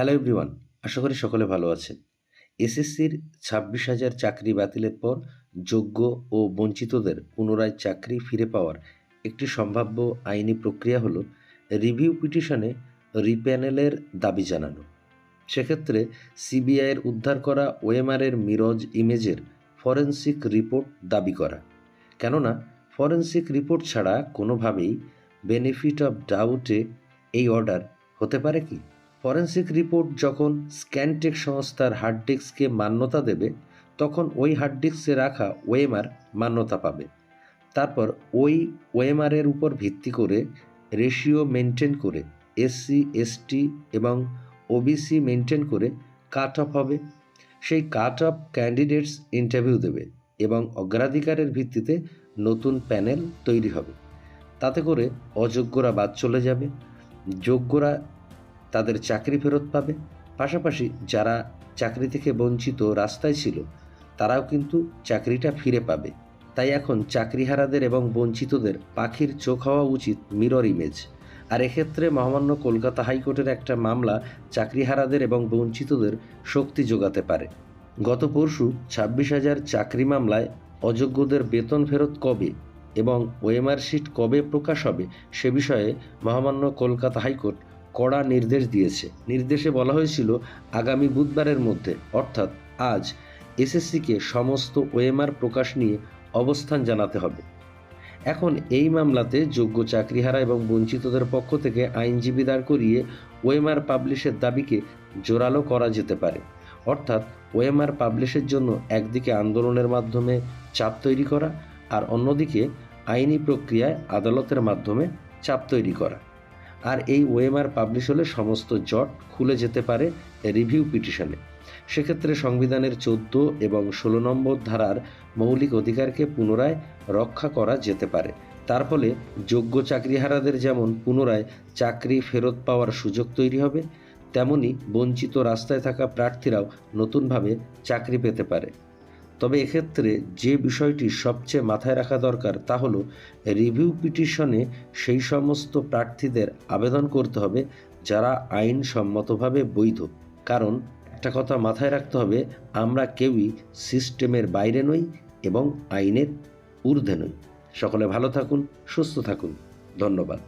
Hello everyone আশা করি সকলে ভালো আছেন। এসএসসির ছাব্বিশ হাজার চাকরি বাতিলের পর যোগ্য ও বঞ্চিতদের পুনরায় চাকরি ফিরে পাওয়ার একটি সম্ভাব্য আইনি প্রক্রিয়া হল রিভিউ পিটিশনে রিপ্যানেলের দাবি জানানো। সেক্ষেত্রে সিবিআইয়ের উদ্ধার করা ওএমআরের মিরজ ইমেজের ফরেন্সিক রিপোর্ট দাবি করা। কেননা ফরেন্সিক রিপোর্ট ছাড়া কোনোভাবেই বেনিফিট অফ ডাউটে এই অর্ডার হতে পারে কি? ফরেনসিক রিপোর্ট যখন স্ক্যানটেক সংস্থার হার্ড ডিস্ককে মান্যতা দেবে, তখন ওই হার্ড ডিস্কে রাখা ওএমআর মান্যতা পাবে। তারপর ওই ওএমআরের উপর ভিত্তি করে রেশিও মেনটেন করে এসসি এসটি এবং ওবিসি মেনটেন করে কাট অফ হবে। সেই কাট অফ ক্যান্ডিডেটস ইন্টারভিউ দেবে এবং অগ্রাধিকারের ভিত্তিতে নতুন প্যানেল তৈরি হবে। তাতে করে অযোগ্যরা বাদ চলে যাবে। যোগ্যরা তাদের চাকরি ফেরত পাবে। পাশাপাশি যারা চাকরি থেকে বঞ্চিত রাস্তায় ছিল, তারাও কিন্তু চাকরিটা ফিরে পাবে। তাই এখন চাকরিহারাদের এবং বঞ্চিতদের পাখির চোখ হওয়া উচিত মিরর ইমেজ। আর এক্ষেত্রে মহামান্য কলকাতা হাইকোর্টের একটা মামলা চাকরিহারাদের এবং বঞ্চিতদের শক্তি যোগাতে পারে। গত পরশু ছাব্বিশ হাজার চাকরি মামলায় অযোগ্যদের বেতন ফেরত কবে এবং ওএমআর শিট কবে প্রকাশ হবে সে বিষয়ে মহামান্য কলকাতা হাইকোর্ট কড়া নির্দেশ দিয়েছে। নির্দেশে বলা হয়েছিল, আগামী বুধবারের মধ্যে, অর্থাৎ আজ এসএসসিকে সমস্ত ওএমআর প্রকাশ নিয়ে অবস্থান জানাতে হবে। এখন এই মামলাতে যোগ্য চাকরিহারা এবং বঞ্চিতদের পক্ষ থেকে আইনজীবী দাঁড় করিয়ে ওএমআর পাবলিশের দাবিকে জোরালো করা যেতে পারে। অর্থাৎ ওএমআর পাবলিশের জন্য একদিকে আন্দোলনের মাধ্যমে চাপ তৈরি করা আর অন্যদিকে আইনি প্রক্রিয়ায় আদালতের মাধ্যমে চাপ তৈরি করা। আর এই ওএমআর পাবলিশ হলে সমস্ত জট খুলে যেতে পারে রিভিউ পিটিশনে সেক্ষেত্রে সংবিধানের চোদ্দ এবং ষোলো নম্বর ধারার মৌলিক অধিকারকে পুনরায় রক্ষা করা যেতে পারে। তার ফলে যোগ্য চাকরিহারাদের যেমন পুনরায় চাকরি ফেরত পাওয়ার সুযোগ তৈরি হবে, তেমনি বঞ্চিত রাস্তায় থাকা প্রার্থীরাও নতুনভাবে চাকরি পেতে পারে। তবে এক্ষেত্রে যে বিষয়টি সবচেয়ে মাথায় রাখা দরকার তা হলো রিভিউ পিটিশনে সেই সমস্ত প্রার্থীদের আবেদন করতে হবে যারা আইনসম্মতভাবে বৈধ। কারণ একটা কথা মাথায় রাখতে হবে, আমরা কেউই সিস্টেমের বাইরে নই এবং আইনের ঊর্ধ্বে নই। সকলে ভালো থাকুন, সুস্থ থাকুন। ধন্যবাদ।